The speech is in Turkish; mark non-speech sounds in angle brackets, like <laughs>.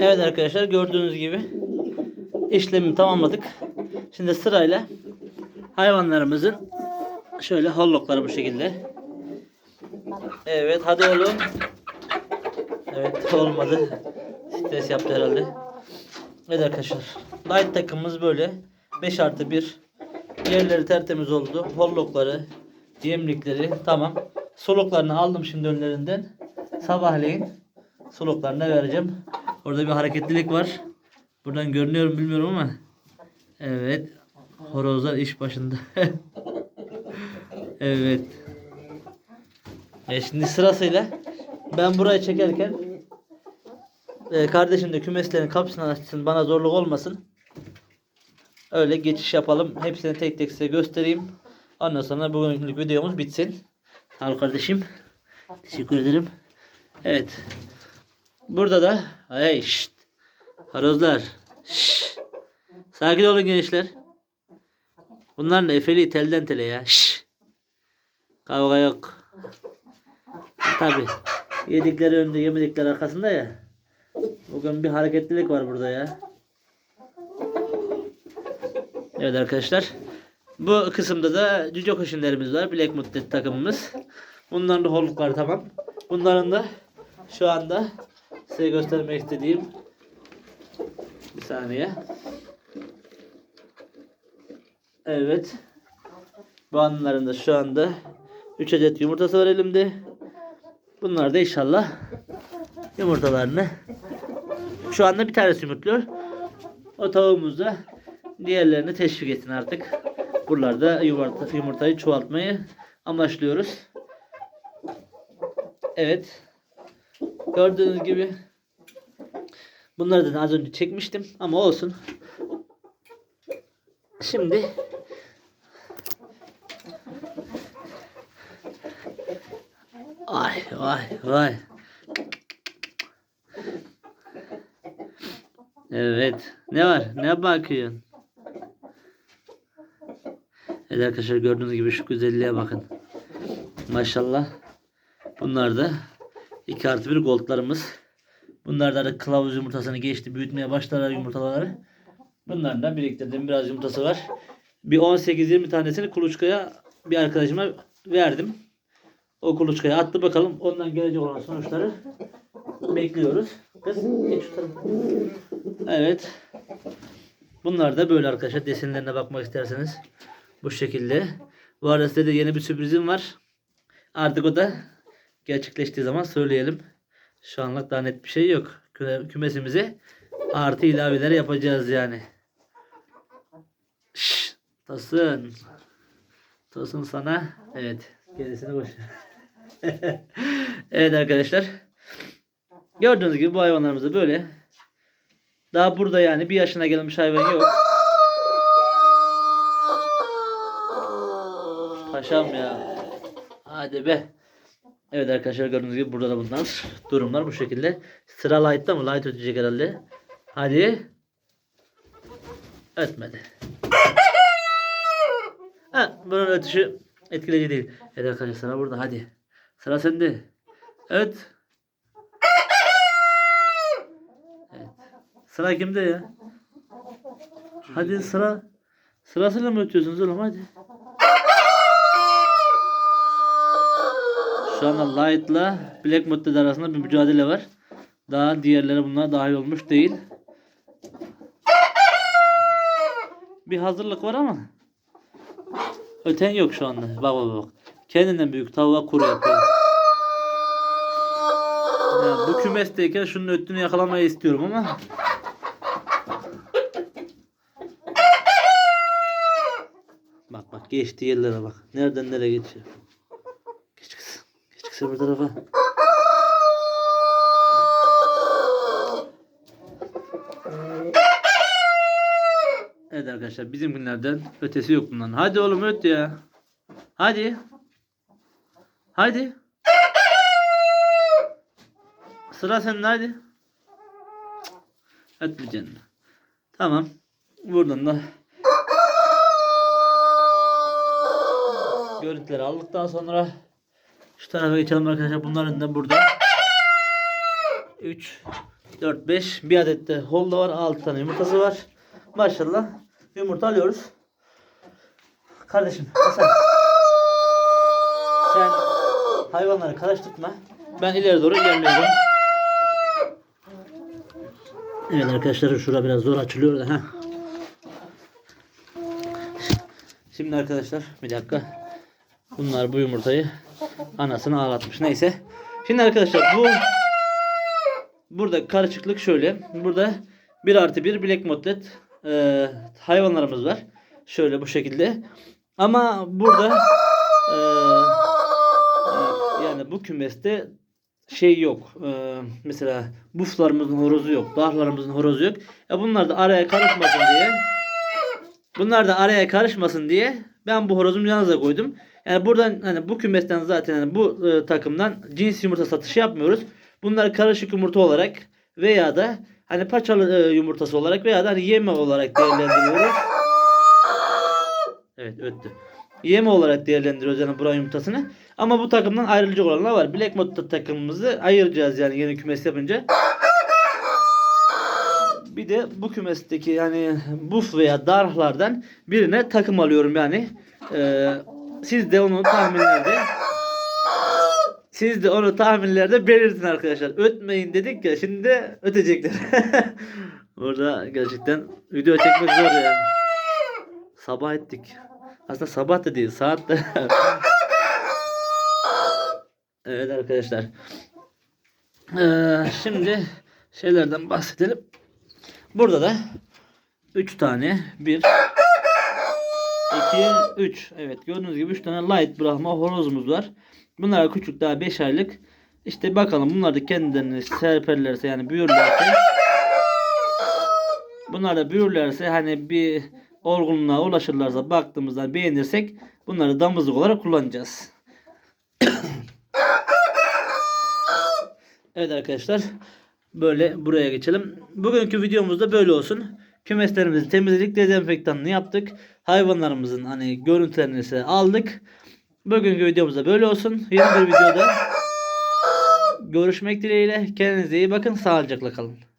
Evet arkadaşlar gördüğünüz gibi işlemi tamamladık. Şimdi sırayla hayvanlarımızın şöyle hollokları bu şekilde. Evet hadi oğlum. Evet olmadı. Stres yaptı herhalde. Evet arkadaşlar. Light takımımız böyle. 5 artı 1. Yerleri tertemiz oldu. Hollokları, yemlikleri tamam. Soluklarını aldım şimdi önlerinden. Sabahleyin soluklarına vereceğim. Orada bir hareketlilik var. Buradan görünüyor mu bilmiyorum ama. Evet. Horozlar iş başında. <laughs> evet. E şimdi sırasıyla ben burayı çekerken e, kardeşim de kümeslerin kapısını açsın bana zorluk olmasın. Öyle geçiş yapalım. Hepsini tek tek size göstereyim. Ondan sonra bugünlük videomuz bitsin. Sağ kardeşim. Teşekkür ederim. Evet. Burada da hey şşt. Harozlar. Şşt. Sakin olun gençler. Bunlar da efeli telden tele ya. Şşt. Kavga yok. Tabi. Yedikleri önde yemedikleri arkasında ya. Bugün bir hareketlilik var burada ya. Evet arkadaşlar. Bu kısımda da cüce koşunlarımız var. Black Muddet takımımız. Bunların da hollukları tamam. Bunların da şu anda size göstermek istediğim bir saniye. Evet. Bu anların da şu anda 3 adet yumurtası var elimde. Bunlar da inşallah yumurtalarını şu anda bir tanesi yumurtluyor. O tavuğumuz da diğerlerini teşvik etsin artık. Buralarda yumurta, yumurtayı çoğaltmayı amaçlıyoruz. Evet. Gördüğünüz gibi bunları da az önce çekmiştim ama olsun. Şimdi Ay vay vay. Evet. Ne var? Ne bakıyorsun? Evet arkadaşlar gördüğünüz gibi şu güzelliğe bakın. Maşallah. Bunlar da 2 artı 1 goldlarımız. Bunlar da kılavuz yumurtasını geçti. Büyütmeye başladılar yumurtaları. Bunların da biriktirdim. Biraz yumurtası var. Bir 18-20 tanesini kuluçkaya bir arkadaşıma verdim. O kuluçkaya attı bakalım. Ondan gelecek olan sonuçları bekliyoruz. Kız geç. Evet. Bunlar da böyle arkadaşlar. Desenlerine bakmak isterseniz. Bu şekilde. Bu arada size de yeni bir sürprizim var. Artık o da gerçekleştiği zaman söyleyelim. Şu anlık daha net bir şey yok. Küme- Kümesimize artı ilaveler yapacağız yani. Şşş, Tosun. Tosun sana. Evet. Gerisini boş <laughs> evet arkadaşlar. Gördüğünüz gibi bu hayvanlarımız da böyle. Daha burada yani bir yaşına gelmiş hayvan yok. Paşam ya. Hadi be. Evet arkadaşlar gördüğünüz gibi burada da bunlar. Durumlar bu şekilde. Sıra light'ta mı? Light ötecek herhalde. Hadi. Ötmedi. Ha, bunun ötüşü etkileyici değil. Evet arkadaşlar sıra burada hadi. Sıra sende. Evet. Evet. Sıra kimde ya? Hadi sıra. Sırasıyla mı ötüyorsunuz oğlum hadi. Şu anda Light'la Black Muddet arasında bir mücadele var. Daha diğerleri bunlar dahil olmuş değil. Bir hazırlık var ama öten yok şu anda. Bak bak bak. Kendinden büyük tavuğa kuru yapıyor. Ya, bu kümesteyken şunun öttüğünü yakalamayı istiyorum ama Bak bak geçtiği yerlere bak. Nereden nereye geçiyor. Öbür tarafa. Evet arkadaşlar bizim günlerden ötesi yok bunların. Hadi oğlum öt ya. Hadi. Hadi. Sıra sende hadi. Ötmeyeceksin. Tamam. Buradan da görüntüleri aldıktan sonra şu tarafa geçelim arkadaşlar. Bunların da burada 3 4, 5. Bir adet de holda var. 6 tane yumurtası var. Maşallah. Yumurta alıyoruz. Kardeşim Hasan. Sen hayvanları karıştırma. Ben ileri doğru ilerliyorum. Evet arkadaşlar şura biraz zor açılıyor da. Heh. Şimdi arkadaşlar bir dakika. Bunlar bu yumurtayı anasını ağlatmış. Neyse. Şimdi arkadaşlar bu burada karışıklık şöyle. Burada 1 artı 1 Black Mottlet e, hayvanlarımız var. Şöyle bu şekilde. Ama burada e, yani bu kümeste şey yok. E, mesela buflarımızın horozu yok. Dahlarımızın horozu yok. Ya bunlar da araya karışmasın diye Bunlar da araya karışmasın diye ben bu horozumu yanınıza koydum. Yani buradan hani bu kümesten zaten hani bu e, takımdan cins yumurta satışı yapmıyoruz. Bunlar karışık yumurta olarak veya da hani paçalı e, yumurtası olarak veya da hani yeme olarak değerlendiriyoruz. Evet öttü. Yeme olarak değerlendiriyoruz yani buranın yumurtasını. Ama bu takımdan ayrılacak olanlar var. Black Mode takımımızı ayıracağız yani yeni kümes yapınca. Bir de bu kümesteki yani buf veya darhlardan birine takım alıyorum yani. Ee, siz de onu tahminlerde siz de onu tahminlerde belirtin arkadaşlar. Ötmeyin dedik ya şimdi de ötecekler. <laughs> Burada gerçekten video çekmek zor ya. Sabah ettik. Aslında sabah da değil saat de. <laughs> evet arkadaşlar. Ee, şimdi şeylerden bahsedelim. Burada da 3 tane 1 2 3 evet gördüğünüz gibi 3 tane light Brahma horozumuz var. Bunlar küçük daha 5 aylık. İşte bakalım bunlar da kendilerini serperlerse yani büyürlerse bunlar da büyürlerse hani bir olgunluğa ulaşırlarsa baktığımızda beğenirsek bunları damızlık olarak kullanacağız. evet arkadaşlar böyle buraya geçelim. Bugünkü videomuz da böyle olsun. Kümeslerimizi temizledik, dezenfektanını yaptık. Hayvanlarımızın hani görüntülerini ise aldık. Bugünkü videomuz da böyle olsun. Yeni bir videoda görüşmek dileğiyle. Kendinize iyi bakın. Sağlıcakla kalın.